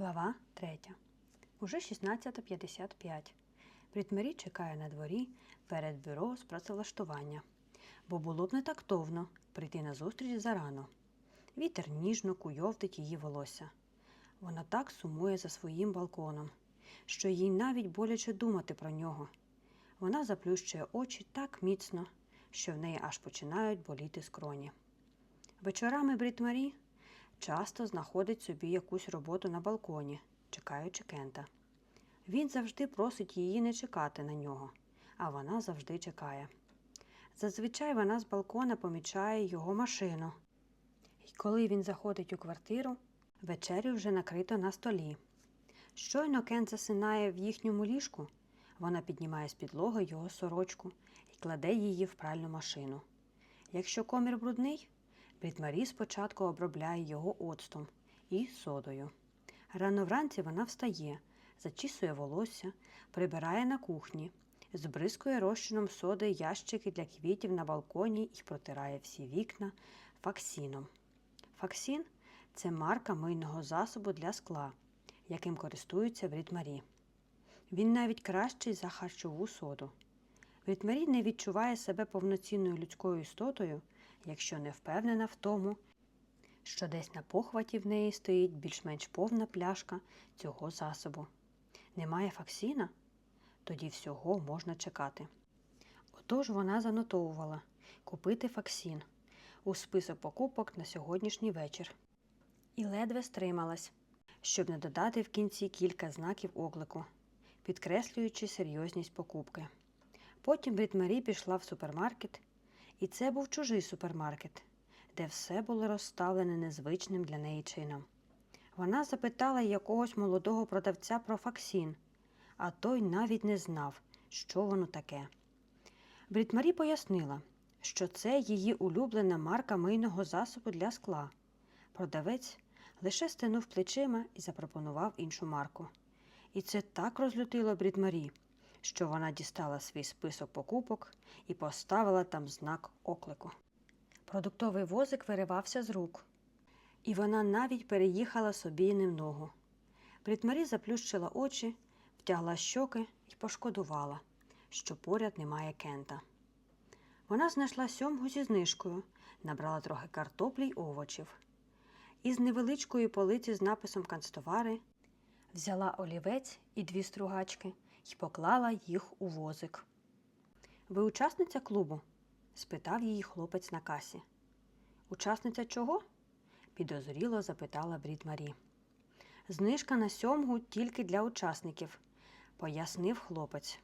Глава 3. Уже 16.55. Брітмері чекає на дворі перед бюро з працевлаштування, бо було б не тактовно прийти на зустріч зарано. Вітер ніжно куйовдить її волосся. Вона так сумує за своїм балконом, що їй навіть боляче думати про нього. Вона заплющує очі так міцно, що в неї аж починають боліти скроні. Вечорами Брітмарі часто знаходить собі якусь роботу на балконі, чекаючи Кента. Він завжди просить її не чекати на нього, а вона завжди чекає. Зазвичай вона з балкона помічає його машину. І коли він заходить у квартиру, вечерю вже накрито на столі. Щойно Кент засинає в їхньому ліжку, вона піднімає з підлоги його сорочку і кладе її в пральну машину. Якщо комір брудний, Брітмарі спочатку обробляє його оцтом і содою. Рано вранці вона встає, зачісує волосся, прибирає на кухні, збризкує розчином соди ящики для квітів на балконі і протирає всі вікна факсіном. Факсін це марка мийного засобу для скла, яким користуються в Рідмарі. Він навіть кращий за харчову соду. Рідмарі не відчуває себе повноцінною людською істотою, якщо не впевнена в тому, що десь на похваті в неї стоїть більш-менш повна пляшка цього засобу. Немає факсіна? Тоді всього можна чекати. Отож вона занотовувала купити факсін у список покупок на сьогоднішній вечір. І ледве стрималась, щоб не додати в кінці кілька знаків оклику, підкреслюючи серйозність покупки. Потім Брітмарі пішла в супермаркет, і це був чужий супермаркет, де все було розставлене незвичним для неї чином. Вона запитала якогось молодого продавця про факсін, а той навіть не знав, що воно таке. Брітмарі пояснила, що це її улюблена марка мийного засобу для скла. Продавець лише стенув плечима і запропонував іншу марку. І це так розлютило Брітмарі, що вона дістала свій список покупок і поставила там знак оклику. Продуктовий возик виривався з рук, і вона навіть переїхала собі ним ногу. Брітмарі заплющила очі, втягла щоки і пошкодувала, що поряд немає кента. Вона знайшла сьомгу зі знижкою, набрала трохи картоплі й овочів. Із невеличкої полиці з написом канцтовари взяла олівець і дві стругачки і поклала їх у возик. Ви учасниця клубу? спитав її хлопець на касі. Учасниця чого? підозріло запитала Брід Марі. Знижка на сьомгу тільки для учасників, пояснив хлопець.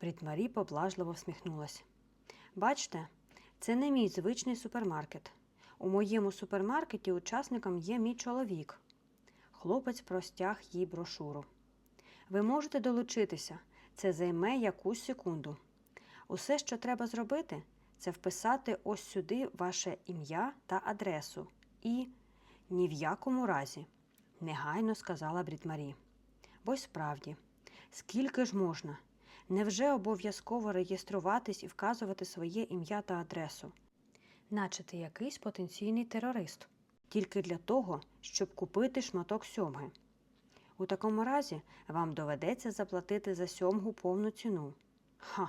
Брід Марі поблажливо всміхнулась. Бачте, це не мій звичний супермаркет. У моєму супермаркеті учасником є мій чоловік. Хлопець простяг їй брошуру. Ви можете долучитися, це займе якусь секунду. Усе, що треба зробити, це вписати ось сюди ваше ім'я та адресу. І ні в якому разі, негайно сказала Брітмарі. Бо й справді, скільки ж можна? Невже обов'язково реєструватись і вказувати своє ім'я та адресу? Наче ти якийсь потенційний терорист, тільки для того, щоб купити шматок сьомги. У такому разі вам доведеться заплатити за сьомгу повну ціну. Ха.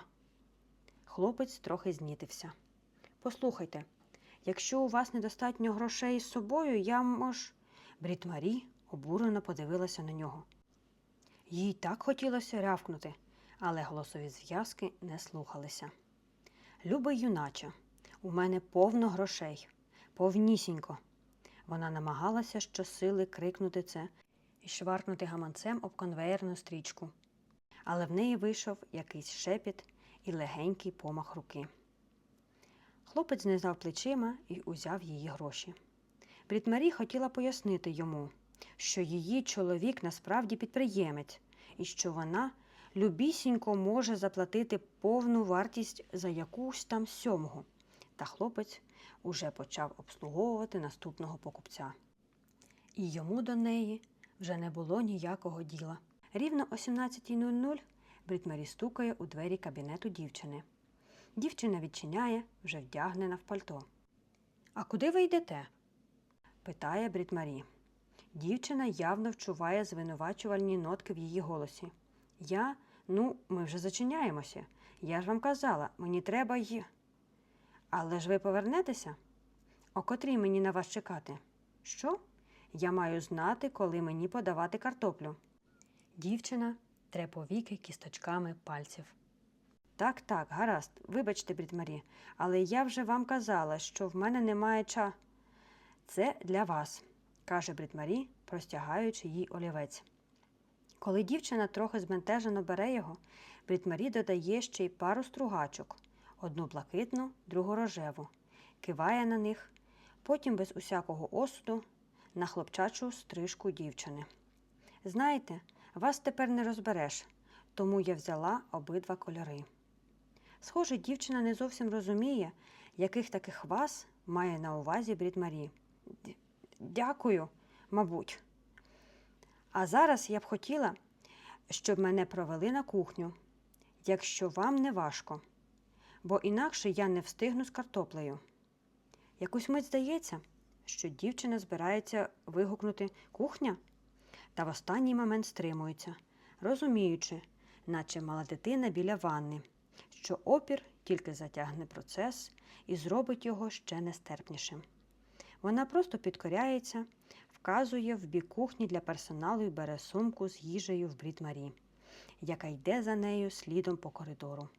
Хлопець трохи знітився. Послухайте, якщо у вас недостатньо грошей з собою, я мож. Брід Марі обурено подивилася на нього. Їй так хотілося рявкнути, але голосові зв'язки не слухалися. Любий юначе, у мене повно грошей, повнісінько. Вона намагалася щосили крикнути це і шваркнути гаманцем об конвеєрну стрічку. Але в неї вийшов якийсь шепіт і легенький помах руки. Хлопець знизав плечима і узяв її гроші. Брітмарі хотіла пояснити йому, що її чоловік насправді підприємець, і що вона любісінько може заплатити повну вартість за якусь там сьомгу. Та хлопець уже почав обслуговувати наступного покупця. І йому до неї вже не було ніякого діла. Рівно о 17.00 Брітмарі стукає у двері кабінету дівчини. Дівчина відчиняє, вже вдягнена в пальто. А куди ви йдете? питає Брітмарі. Дівчина явно вчуває звинувачувальні нотки в її голосі. Я, ну, ми вже зачиняємося. Я ж вам казала, мені треба й. Але ж ви повернетеся? О котрій мені на вас чекати? Що? Я маю знати, коли мені подавати картоплю. Дівчина тре повіки кісточками пальців. Так, так, гаразд, вибачте, Брідмарі, але я вже вам казала, що в мене немає ча. Це для вас, каже Брідмарі, простягаючи їй олівець. Коли дівчина трохи збентежено бере його, Брідмарі додає ще й пару стругачок одну блакитну, другу рожеву, киває на них, потім без усякого осуду на хлопчачу стрижку дівчини. Знаєте, вас тепер не розбереш, тому я взяла обидва кольори. Схоже, дівчина не зовсім розуміє, яких таких вас має на увазі Брід Марі. Дякую, мабуть. А зараз я б хотіла, щоб мене провели на кухню, якщо вам не важко, бо інакше я не встигну з картоплею. Якусь мить здається, що дівчина збирається вигукнути кухня, та в останній момент стримується, розуміючи, наче мала дитина біля ванни, що опір тільки затягне процес і зробить його ще нестерпнішим. Вона просто підкоряється, вказує в бік кухні для персоналу і бере сумку з їжею в Брід Марі, яка йде за нею слідом по коридору.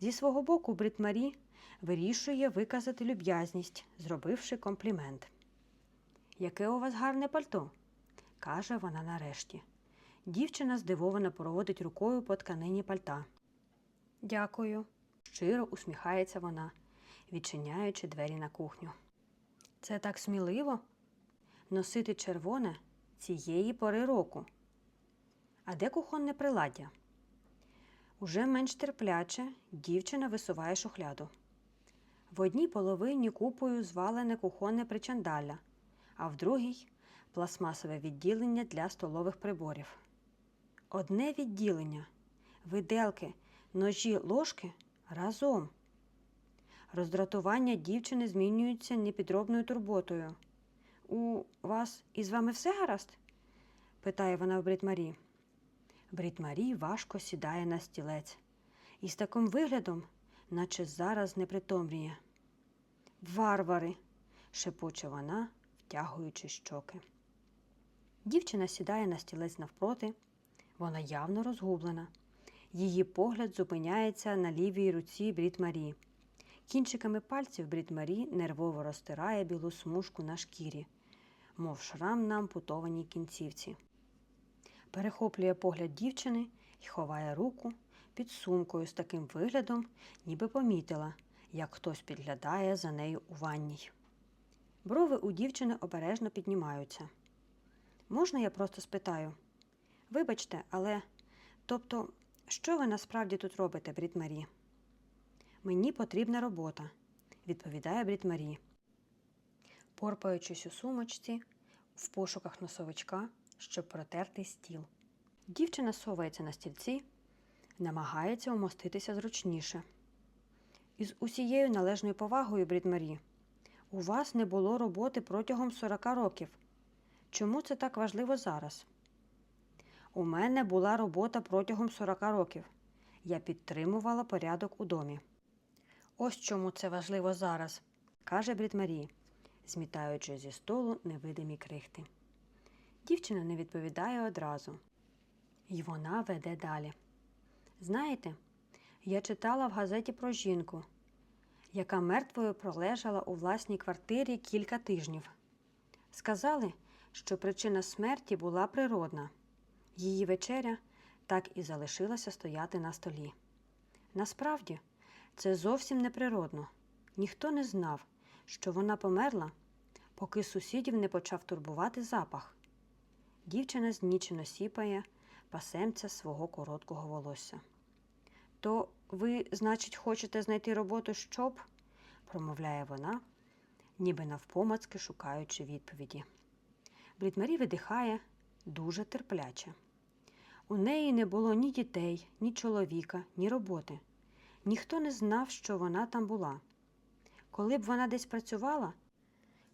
Зі свого боку Брід Марі вирішує виказати люб'язність, зробивши комплімент. Яке у вас гарне пальто? каже вона нарешті. Дівчина здивовано проводить рукою по тканині пальта. Дякую. Щиро усміхається вона, відчиняючи двері на кухню. Це так сміливо носити червоне цієї пори року. А де кухонне приладдя? Уже менш терпляче дівчина висуває шухляду. В одній половині купою звалене кухонне причандалля, а в другій пластмасове відділення для столових приборів. Одне відділення, виделки, ножі, ложки разом. Роздратування дівчини змінюється непідробною турботою. У вас із вами все гаразд? питає вона в Брітмарі. Брітмарі важко сідає на стілець і з таким виглядом, наче зараз не притомлює. Варвари, шепоче вона, втягуючи щоки. Дівчина сідає на стілець навпроти. Вона явно розгублена. Її погляд зупиняється на лівій руці Брід Марі. Кінчиками пальців Брід Марі нервово розтирає білу смужку на шкірі, мов шрам на ампутованій кінцівці. Перехоплює погляд дівчини і ховає руку під сумкою з таким виглядом, ніби помітила, як хтось підглядає за нею у ванній. Брови у дівчини обережно піднімаються. Можна я просто спитаю? Вибачте, але тобто, що ви насправді тут робите, Брід Марі? Мені потрібна робота, відповідає Брід Марі, порпаючись у сумочці в пошуках носовичка, щоб протерти стіл. Дівчина совається на стільці, намагається умоститися зручніше. Із усією належною повагою, Брід Марі, у вас не було роботи протягом 40 років. Чому це так важливо зараз? У мене була робота протягом 40 років. Я підтримувала порядок у домі. Ось чому це важливо зараз, каже Брід Марі, змітаючи зі столу невидимі крихти. Дівчина не відповідає одразу. І вона веде далі. Знаєте, я читала в газеті про жінку, яка мертвою пролежала у власній квартирі кілька тижнів. Сказали, що причина смерті була природна. Її вечеря так і залишилася стояти на столі. Насправді, це зовсім неприродно. Ніхто не знав, що вона померла, поки сусідів не почав турбувати запах. Дівчина знічено сіпає пасемця свого короткого волосся. То ви, значить, хочете знайти роботу, щоб? промовляє вона, ніби навпомацки шукаючи відповіді. Брідмарі видихає дуже терпляче. У неї не було ні дітей, ні чоловіка, ні роботи. Ніхто не знав, що вона там була. Коли б вона десь працювала,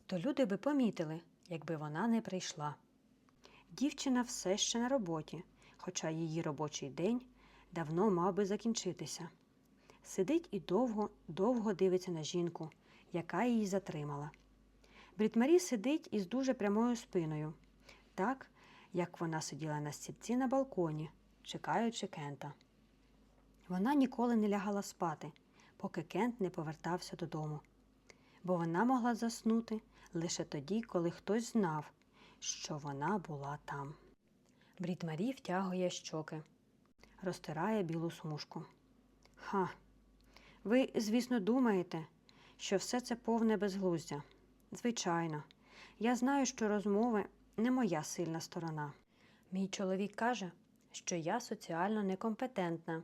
то люди би помітили, якби вона не прийшла. Дівчина все ще на роботі, хоча її робочий день давно мав би закінчитися. Сидить і довго, довго дивиться на жінку, яка її затримала. Брітмарі сидить із дуже прямою спиною, так, як вона сиділа на стільці на балконі, чекаючи Кента. Вона ніколи не лягала спати, поки Кент не повертався додому, бо вона могла заснути лише тоді, коли хтось знав, що вона була там. Брід втягує щоки, розтирає білу смужку. Ха, ви, звісно, думаєте, що все це повне безглуздя. Звичайно, я знаю, що розмови не моя сильна сторона. Мій чоловік каже, що я соціально некомпетентна.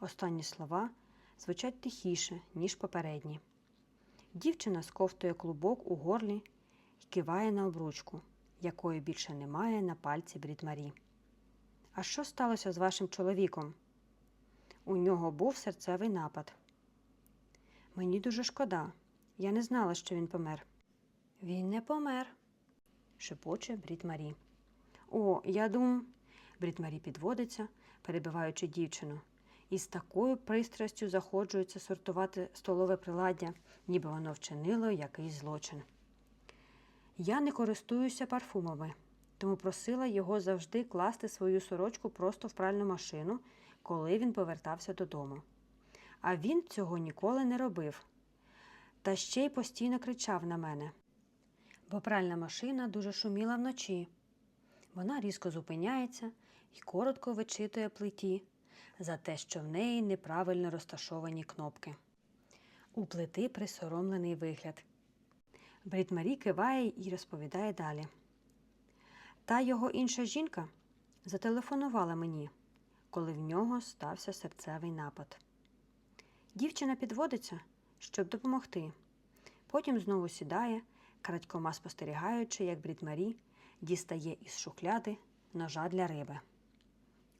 Останні слова звучать тихіше, ніж попередні. Дівчина сковтує клубок у горлі і киває на обручку, якої більше немає на пальці Брітмарі. А що сталося з вашим чоловіком? У нього був серцевий напад. Мені дуже шкода. Я не знала, що він помер. Він не помер, шепоче Брід Марі. О, я думаю. Брід Марі підводиться, перебиваючи дівчину, і з такою пристрастю заходжується сортувати столове приладдя, ніби воно вчинило якийсь злочин. Я не користуюся парфумами, тому просила його завжди класти свою сорочку просто в пральну машину, коли він повертався додому. А він цього ніколи не робив. Та ще й постійно кричав на мене, бо пральна машина дуже шуміла вночі. Вона різко зупиняється і коротко вичитує плиті за те, що в неї неправильно розташовані кнопки. У плити присоромлений вигляд. Брід Марі киває і розповідає далі. Та його інша жінка зателефонувала мені, коли в нього стався серцевий напад. Дівчина підводиться, щоб допомогти. Потім знову сідає, крадькома спостерігаючи, як Брід Марі дістає із шухляди ножа для риби.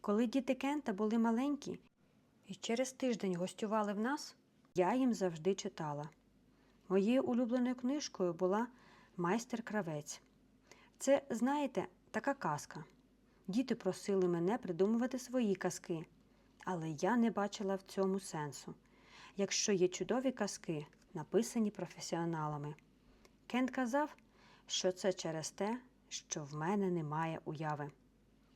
Коли діти Кента були маленькі і через тиждень гостювали в нас, я їм завжди читала. Моєю улюбленою книжкою була Майстер кравець. Це, знаєте, така казка. Діти просили мене придумувати свої казки, але я не бачила в цьому сенсу, якщо є чудові казки, написані професіоналами. Кент казав, що це через те, що в мене немає уяви.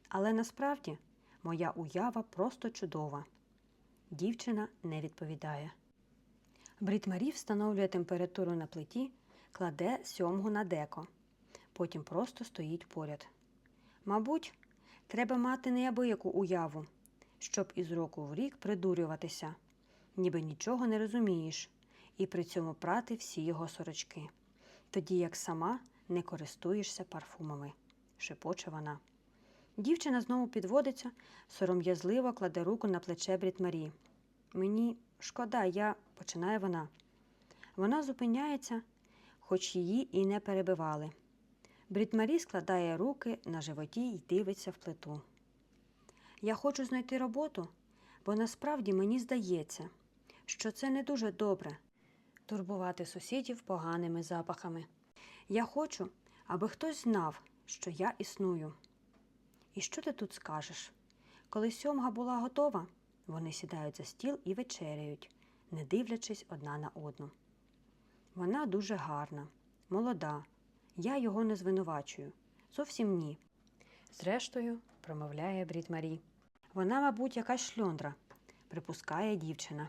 Але насправді моя уява просто чудова. Дівчина не відповідає. Брід Марі встановлює температуру на плиті, кладе сьомгу на деко. Потім просто стоїть поряд. Мабуть, треба мати неабияку уяву, щоб із року в рік придурюватися, ніби нічого не розумієш, і при цьому прати всі його сорочки, тоді як сама не користуєшся парфумами, шепоче вона. Дівчина знову підводиться, сором'язливо кладе руку на плече Брід Марі. Мені шкода, я, починає вона. Вона зупиняється, хоч її і не перебивали. Брід Марі складає руки на животі і дивиться в плиту. Я хочу знайти роботу, бо насправді мені здається, що це не дуже добре турбувати сусідів поганими запахами. Я хочу, аби хтось знав, що я існую. І що ти тут скажеш? Коли сьомга була готова, вони сідають за стіл і вечеряють, не дивлячись одна на одну. Вона дуже гарна, молода. Я його не звинувачую. Зовсім ні. Зрештою, промовляє Брід Марі. Вона, мабуть, якась шльондра, припускає дівчина.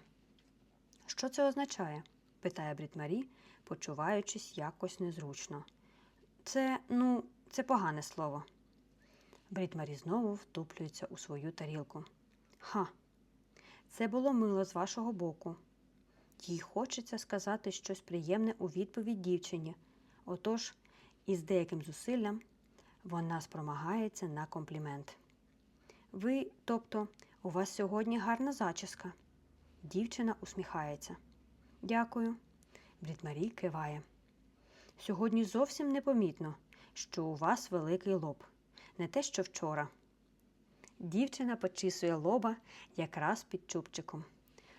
Що це означає? питає Брід Марі, почуваючись якось незручно. Це, ну, це погане слово. Брід Марі знову втуплюється у свою тарілку. Ха, це було мило з вашого боку. Їй хочеться сказати щось приємне у відповідь дівчині. Отож, із деяким зусиллям вона спромагається на комплімент. Ви, тобто, у вас сьогодні гарна зачіска. Дівчина усміхається. Дякую. Брітмарі киває. Сьогодні зовсім непомітно, що у вас великий лоб, не те, що вчора. Дівчина почісує лоба якраз під чубчиком.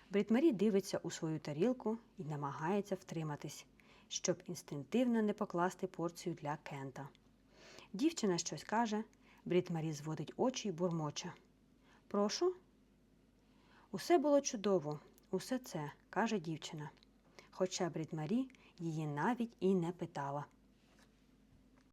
Брітмарі дивиться у свою тарілку і намагається втриматись, щоб інстинктивно не покласти порцію для Кента. Дівчина щось каже, Брід Марі зводить очі й бурмоче. Прошу. Усе було чудово, усе це, каже дівчина. Хоча Брід Марі її навіть і не питала.